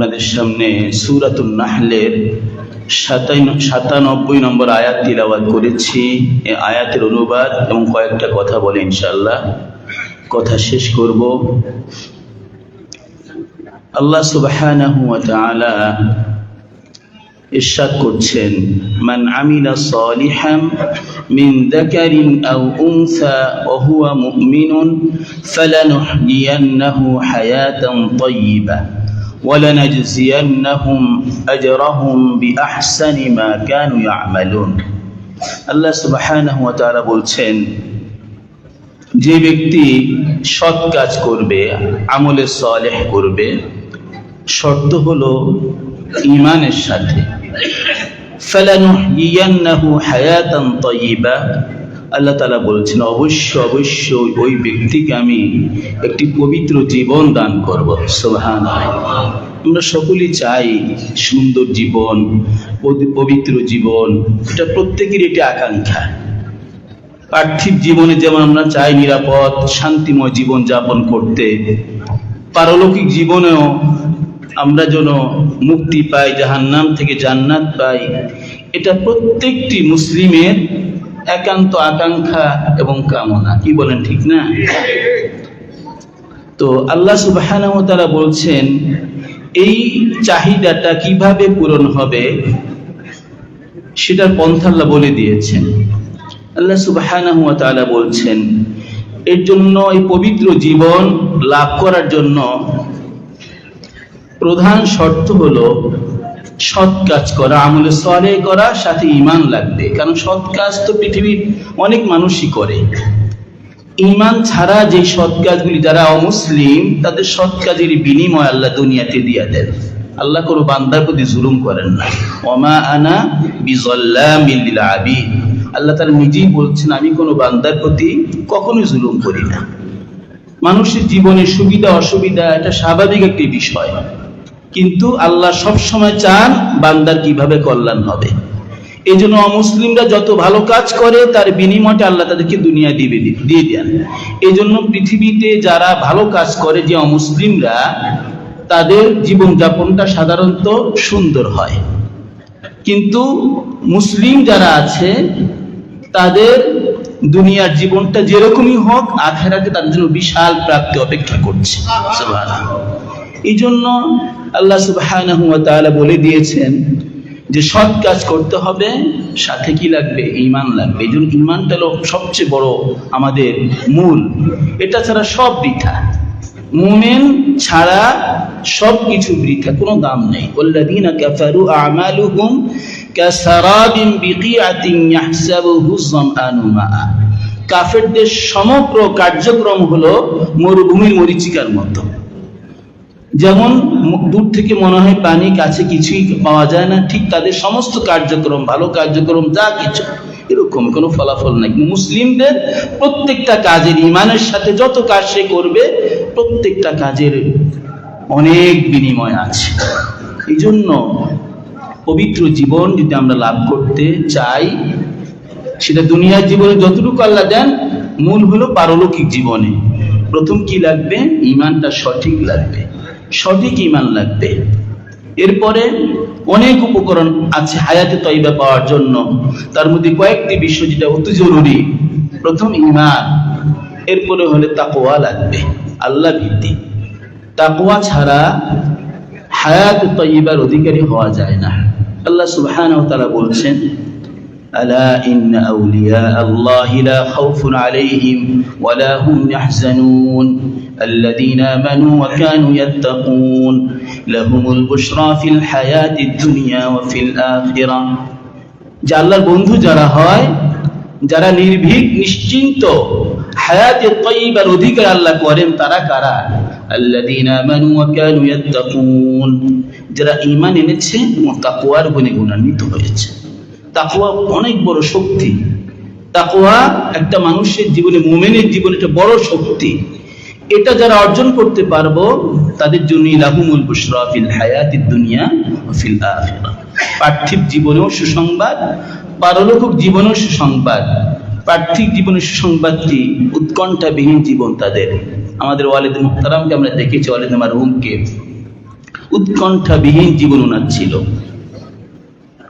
আপনাদের সামনে সুরাতুল নাহলের সাতানব্বই নম্বর আয়াত তিলাওয়াত করেছি। এই আয়াতের অনুবাদ এবং কয়েকটা কথা বলে ইনশাল্লাহ কথা শেষ করব। আল্লাহ সুবহানাহু ওয়া করছেন, মান আমিলা সালিহান মিন যাকারিন আও উনসা ওয়া মুমিনুন ফালানুহyiyannahu হায়াতান ولنجزينهم أجرهم بأحسن ما كانوا يعملون আল্লাহ সুবহানাহু ওয়া তাআলা বলছেন যে ব্যক্তি সৎ কাজ করবে আমলে সালেহ করবে শর্ত হলো ইমানের সাথে ফালানুহইয়ান্নাহু হায়াতান তাইয়্যিবা আল্লাহ তালা বলছেন অবশ্য অবশ্য ওই ব্যক্তিকে আমি একটি পবিত্র জীবন দান করব। সুবহানাল্লাহ। আমরা সকলেই চাই সুন্দর জীবন পবিত্র জীবন, এটা প্রত্যেকের একটি আকাঙ্ক্ষা। পার্থিব জীবনে যেমন আমরা চাই নিরাপদ, শান্তিময় জীবন যাপন করতে, পারলৌকিক জীবনেও আমরা যেন মুক্তি পাই, জাহান্নাম থেকে জান্নাত পাই, এটা প্রত্যেকটি মুসলিমের একান্ত আকাঙ্ক্ষা এবং কামনা। কি বলেন ঠিক না? তো আল্লাহ সুবহানাহু তারা বলছেন, এই চাহিদাটা কীভাবে পূরণ হবে সেটার পন্থা আল্লাহ বলে দিয়েছেন। আল্লাহ সুবহানাহু ওয়া তাআলা বলছেন, এর জন্য এই পবিত্র জীবন লাভ করার জন্য প্রধান শর্ত হলো সৎ কাজ করা, আমলে সলে করা, সাথে ইমান লাগবে। কারণ সৎ কাজ তো পৃথিবীর অনেক মানুষই করে। ইমান ছাড়া যে সৎ কাজগুলি যারা অমুসলিম, তাদের সৎ কাজের বিনিময় আল্লাহ দুনিয়াতে দিয়ে দেন। আল্লাহ কোনো বান্দার প্রতি জুলুম করেন না। ওমা আনা বিজল্লামিল লিল আবিদ। আল্লাহ তারা নিজেই বলছেন, আমি কোনো বান্দার প্রতি কখনোই জুলুম করি না। মানুষের জীবনে সুবিধা, অসুবিধা, এটা স্বাভাবিক একটি বিষয়। কিন্তু আল্লাহ সব সময় চান বান্দার কীভাবে কল্যাণ হবে। এই জন্য অমুসলিমরা যত ভালো কাজ করে, তার বিনিময়টা আল্লাহ তাদেরকে দুনিয়া দিবে, দিয়ে দেন। এই জন্য পৃথিবীতে যারা ভালো কাজ করে যে অমুসলিমরা, তাদের জীবনযাপনটা সাধারণত সুন্দর হয়। কিন্তু মুসলিম যারা আছে, তাদের দুনিয়ার জীবনটা যেরকমই হোক, আখেরাতে তাদের জন্য বিশাল প্রাপ্তি অপেক্ষা করছে। এই জন্য আল্লাহ ওয়া বলে দিয়েছেন যে সৎ কাজ করতে হবে, সাথে কি লাগবে? ইমান লাগবে। এই জন্য ইমানটা সবচেয়ে বড় আমাদের মূল। এটা ছাড়া সব বৃথা। মুমেন ছাড়া সব কিছু বৃথা, কোনো দাম নেই। কাফারু আ'মালুহুম কাসারাবিন বিকিআতিন ইয়াহসাবুহু যামআনু মা'a কাফেরদের সমগ্র কার্যক্রম হলো মরুভূমির মরিচিকার মতো। যেমন দূর থেকে মনে হয় পানি কাছে কিছুই পাওয়া যায় না, ঠিক তাদের সমস্ত কার্যক্রম, ভালো কার্যক্রম, যা কিছু, এরকম কোনো ফলাফল নাই। মুসলিমদের প্রত্যেকটা কাজের ইমানের সাথে যত কাজ সে করবে, প্রত্যেকটা কাজের অনেক বিনিময় আছে। এই জন্য পবিত্র জীবন যদি আমরা লাভ করতে চাই, সেটা দুনিয়ার জীবনে যতটুকু আল্লাহ দেন, মূল হলো পারলৌকিক জীবনে। প্রথম কি লাগবে? ইমানটা সঠিক লাগবে। সঠিক ইমান লাগবে। এরপরে অনেক উপকরণ আছে হায়াতে তৈবা পাওয়ার জন্য। তার মধ্যে কয়েকটি বিষয় যেটা অতি জরুরি। প্রথম ইমান এরপরে হলে তাকোয়া লাগবে, আল্লাহ ভিত্তি তাকোয়া ছাড়া হায়াত তৈবার অধিকারী হওয়া যায় না। আল্লাহ সুবহান তারা বলছেন, আলা إن আউলিয়া আল্লাহ لا خوف عليهم ওয়ালা هم يحزنون الذين آمنوا وكانوا يتقون لهم البشرى في الحياة الدنيا وفي الآخرة যে আল্লাহর বন্ধু যারা হয় যারা নির্ভীক নিশ্চিন্ত হায়াতে তৈবার অধিকার আল্লাহ করেন তারা কারা আল্লাযীনা আমানু ওয়া কানু ইয়াত্তাকুন যারা ঈমান এনেছে এবং তাকওয়ার গুণে গুণান্বিত হয়েছে তাকওয়া অনেক বড় শক্তি তাকওয়া একটা মানুষের জীবনে মুমিনের জীবনে একটা বড় শক্তি এটা যারা অর্জন করতে পারব, তাদের জন্য লাহুমুল বুশরা ফিল হায়াতিদ দুনিয়া ফিল আখিরাহ। পার্থিব জীবনেও সুসংবাদ, পারলৌকিক জীবনেও সুসংবাদ। পার্থিব জীবনের সুসংবাদটি উৎকণ্ঠাবিহীন জীবন তাদের। আমাদের ওয়ালিদ মুহতারামকে আমরা দেখেছি, ওয়ালিদ মারহুমকে উৎকণ্ঠাবিহীন জীবন ওনার ছিল।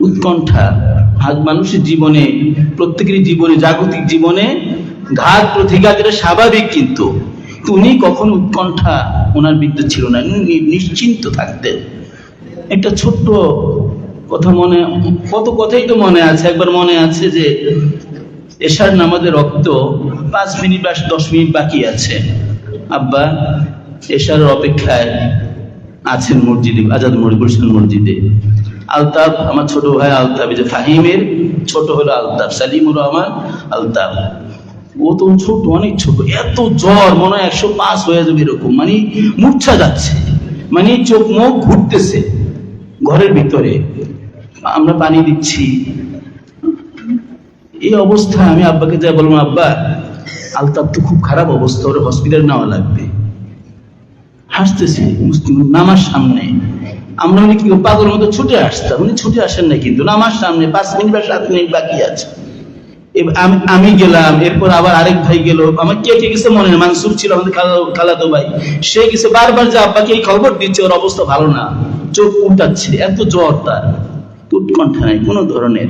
উৎকণ্ঠা আজ মানুষের জীবনে, প্রত্যেকেরই জীবনে, জাগতিক জীবনে, ঘাত প্রতিঘাত এটা স্বাভাবিক কিন্তু। উনি কখনো উৎকণ্ঠা ওনার বিদ্যুৎ ছিল না। নিশ্চিন্ত থাকতেন। একটা ছোট্ট কথা মনে, কত কথাই তো মনে আছে। একবার মনে আছে যে এশার নামাজের রক্ত পাঁচ মিনিট বা দশ মিনিট বাকি আছে। আব্বা এশারের অপেক্ষায় আছেন মসজিদে, আজাদ গুলশান মসজিদে। আলতাফ, আমার ছোট ভাই আলতাফ যে ফাহিমের, ছোট হলো আলতাফ, সালিমুর রহমান আলতাফ। ও তো ছোট, অনেক ছোট। এত জ্বর, মনে হয় একশো পাঁচ হয়ে যাবে এরকম। মানে মূর্ছা যাচ্ছে। মানে চোখ মুখ ঘুরতেছে ঘরের ভিতরে। আমরা পানি দিচ্ছি। এই অবস্থায় আমি আব্বাকে যা বললাম, আব্বা, আলতাফ তো খুব খারাপ অবস্থা, ওর হসপিটাল নেওয়া লাগবে। হাসতেছি নামার সামনে। আমরা কি পাগলের মতো ছুটে আসতাম? উনি ছুটে আসেন না কিন্তু, নামার সামনে, পাঁচ মিনিট বা সাত মিনিট বাকি আছে। আমি গেলাম, এরপর আবার আরেক ভাই গেল। আমার কে কে গেছে মনে মানসুর ছিল আমাদের খালা- খালাতো ভাই। সে গেছে, বারবার যে আব্বাকে এই খবর দিচ্ছে, ওর অবস্থা ভালো না। চোখ উঠাচ্ছে এত জ্বর তার। উৎকণ্ঠা নাই, কোনো ধরনের।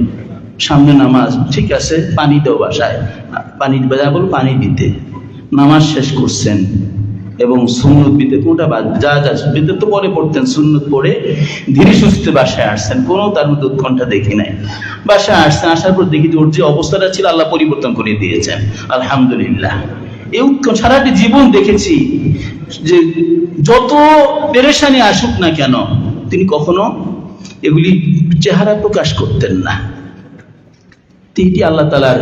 সামনে নামাজ, ঠিক আছে, পানি দেওয়া বাসায়। পানি বাজার বলো পানি দিতে। নামাজ শেষ করছেন। এবং সুন্নত বিতে কোনটা বাদ যা যা বিতে তো পরে পড়তেন, সুন্নত পড়ে ধীরে সুস্থে বাসায় আসছেন। কোনো তার মধ্যে উৎকণ্ঠা দেখি নাই। বাসায় আসছেন, আসার পর দেখি যে ওর যে অবস্থাটা ছিল, আল্লাহ পরিবর্তন করে দিয়েছেন। আলহামদুলিল্লাহ। এই উৎকণ্ঠা, সারাটি জীবন দেখেছি যে যত পেরেশানি আসুক না কেন, তিনি কখনো এগুলি চেহারা প্রকাশ করতেন না। তিনটি আল্লাহ তালার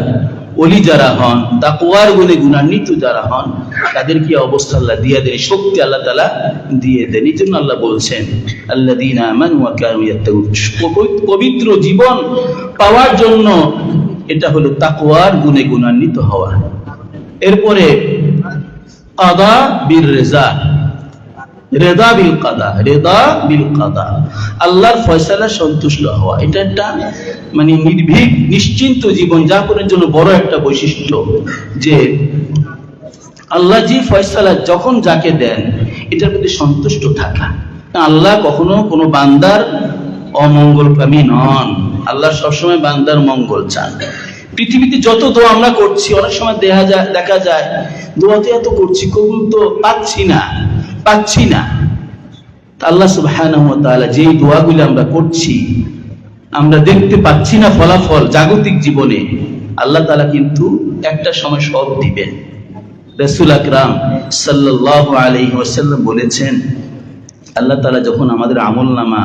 অলি যারা হন, তাকওয়ার গুণে গুণান্বিত যারা হন, তাদের কি অবস্থা? আল্লাহ দিয়ে দেন, শক্তি আল্লাহ তালা দিয়ে দেন। এই জন্য আল্লাহ বলছেন আল্লাহ দিন পবিত্র জীবন পাওয়ার জন্য এটা হলো তাকওয়ার গুণে গুণান্বিত হওয়া। এরপরে, কাদা বীর রেজা। রেদা বিল কাদা, রেদা বিল কাদা। আল্লাহর ফয়সালা সন্তুষ্ট হওয়া। এটা একটা মানে নির্ভীক, নিশ্চিন্ত জীবন যাপনের জন্য বড় একটা বৈশিষ্ট্য যে আল্লাহ জি ফয়সালা যখন যাকে দেন, এটার প্রতি সন্তুষ্ট থাকা। আল্লাহ কখনো কোনো বান্দার অমঙ্গলকামী নন। আল্লাহ সবসময় বান্দার মঙ্গল চান। পৃথিবীতে যত দোয়া আমরা করছি, অনেক সময় দেখা যায় দেখা যায়, দোয়াতে এত করছি, কবুল তো পাচ্ছি না। পাচ্ছি না। আল্লাহ সুবহানাহু ওয়া তাআলা যেই দোয়াগুলো আমরা করছি, আমরা দেখতে পাচ্ছি না ফলাফল জাগতিক জীবনে। আল্লাহ তাআলা কিন্তু একটা সময় সব দিবেন। রাসূল আকরাম সাল্লাল্লাহু আলাইহি ওয়াসাল্লাম বলেছেন, আল্লাহ তাআলা যখন আমাদের আমল নামা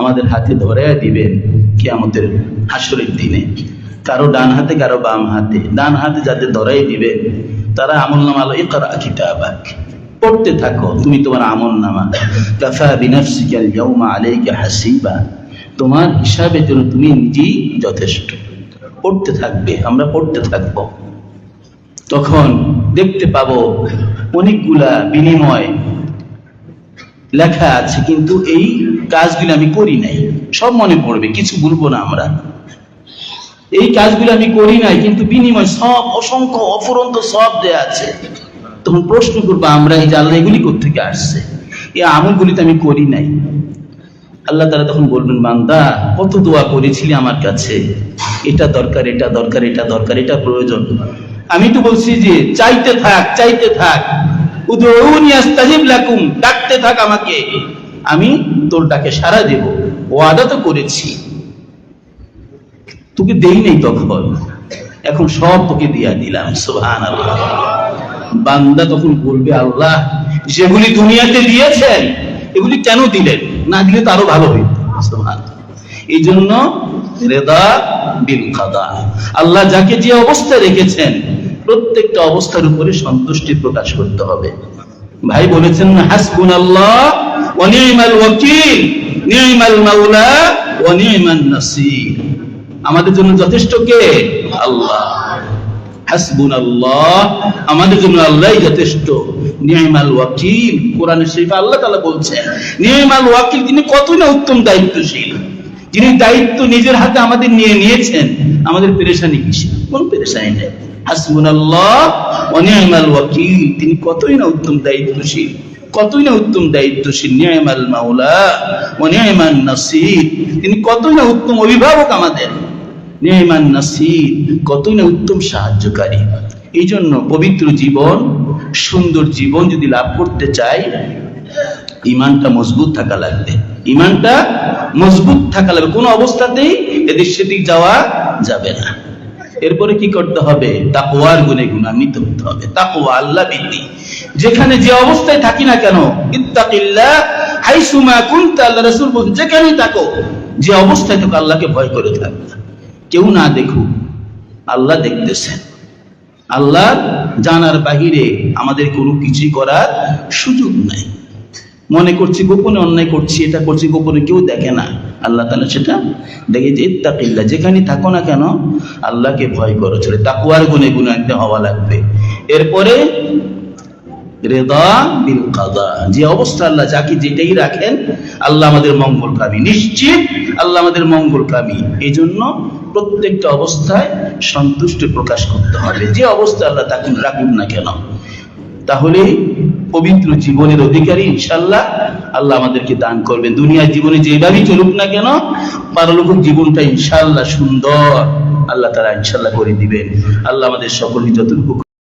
আমাদের হাতে ধরে দিবেন কিয়ামতের হাসরের দিনে, কারও ডান হাতে, কারও বাম হাতে, ডান হাতে যাদের ধরাই দিবে, তারা আমল নামা আলো ইকরা কিতাবাক। পড়তে থাকো, তুমি তোমার আমল নামা। হাসিবা। তোমার হিসাবের জন্য তুমি নিজেই যথেষ্ট। পড়তে থাকবে, আমরা পড়তে থাকব। তখন দেখতে পাবো অনেকগুলা বিনিময় লেখা আছে, কিন্তু এই কাজগুলো আমি করি নাই। সব মনে পড়বে, কিছু বলব না আমরা। এই কাজগুলো আমি করি নাই, কিন্তু বিনিময় সব, অসংখ্য অফুরন্ত সব দেয়া আছে। তখন প্রশ্ন করব, আমরা এই যে আল্লাহ এগুলি কোথেকে আসছে? এই আমলগুলি তো আমি করি নাই। আল্লাহ তারা তখন বলবেন, বান্দা, কত দোয়া করেছিলি আমার কাছে? এটা দরকার এটা দরকার এটা দরকার, এটা প্রয়োজন। আমি তো বলছি যে, চাইতে থাক চাইতে থাক। ডাকতে থাক আমাকে। আমি তোর ডাকে সাড়া দেব, ওয়াদা তো করেছি। তোকে দেই নেই তখন। এখন সব তোকে দিয়া দিলাম বান্দা তখন বলবে, আল্লাহ, যেগুলি দুনিয়াতে দিয়েছেন, এগুলি কেন দিলেন? না দিলে তো আরও ভালো হইত এই জন্য আল্লাহ যাকে যে অবস্থা রেখেছেন, প্রত্যেকটা অবস্থার উপরে সন্তুষ্টি প্রকাশ করতে হবে। ভাই বলেছেন হাসবুন আল্লাহ ওয়া নি'মাল ওয়াকিল, নি'মাল মাওলা, ওয়া নাসির। আমাদের জন্য যথেষ্ট কে? আল্লাহ। হাসবুন আল্লাহ আমাদের জন্য আল্লাহই যথেষ্ট। নিয়মাল ওয়াকিল কোরআনে শরীফে আল্লাহ তাআলা বলছেন, নিয়মাল ওয়াকিল তিনি কতই না উত্তম দায়িত্বশীল। যিনি দায়িত্ব নিজের হাতে আমাদের নিয়ে নিয়েছেন, আমাদের পেরেশানি কিসে কোন পেরেশানি নেই। হাসবুন আল্লাহ ওয়া ওয়াকিল, তিনি কতই না উত্তম দায়িত্বশীল, কতই না উত্তম দায়িত্বশীল, নিয়মাল মাওলা ও নিয়মান নাসির, তিনি কতই না উত্তম অভিভাবক আমাদের। নিয়মান নাসির কতই না উত্তম সাহায্যকারী। এই জন্য পবিত্র জীবন, সুন্দর জীবন যদি লাভ করতে চাই, ইমানটা মজবুত থাকা লাগবে। ইমানটা মজবুত থাকা লাগবে। কোনো অবস্থাতেই এদিক সেদিক যাওয়া যাবে না। এরপরে কি করতে হবে? তাকওয়ার গুণে গুণান্বিত হতে হবে। তাকওয়া আল্লাহ বৃদ্ধি যেখানে যে অবস্থায় থাকি না কেন, ইত্তাকিল্লাহ হাইসুমা কুনতা, আল্লাহ রাসূল বলেন যেখানেই থাকো, যে অবস্থায় থাকো, আল্লাহকে ভয় করে থাকবে কেউ না দেখুক, আল্লাহ দেখতেছেন। আল্লাহ জানার বাহিরে আমাদের কোনো কিছুই করার সুযোগ নাই। মনে করছি গোপনে অন্যায় করছি, এটা করছি গোপনে কেউ দেখে না। আল্লাহ তালা সেটা দেখে যে ইত্তাকিল্লা যেখানে থাকো না কেন, আল্লাহকে ভয় করো। চলে তাকুয়ার গুণে গুণান্বিত হওয়া লাগবে। এরপরে রেদা বিল কাদা। যে অবস্থা আল্লাহ যাকে যেটাই রাখেন, আল্লাহ আমাদের মঙ্গলকামী নিশ্চিত আল্লাহ আমাদের মঙ্গলকামী এই জন্য প্রত্যেকটা অবস্থায় সন্তুষ্ট প্রকাশ করতে হবে। যে অবস্থা আল্লাহ তাকে রাখুন না কেন। তাহলে পবিত্র জীবনের অধিকারী ইনশাল্লাহ আল্লাহ আমাদেরকে দান করবেন। দুনিয়ার জীবনে যেভাবেই চলুক না কেন পারলোক জীবনটা ইনশাল্লাহ সুন্দর আল্লাহ তারা ইনশাল্লাহ করে দিবেন। আল্লাহ আমাদের সকলকে যতটুকু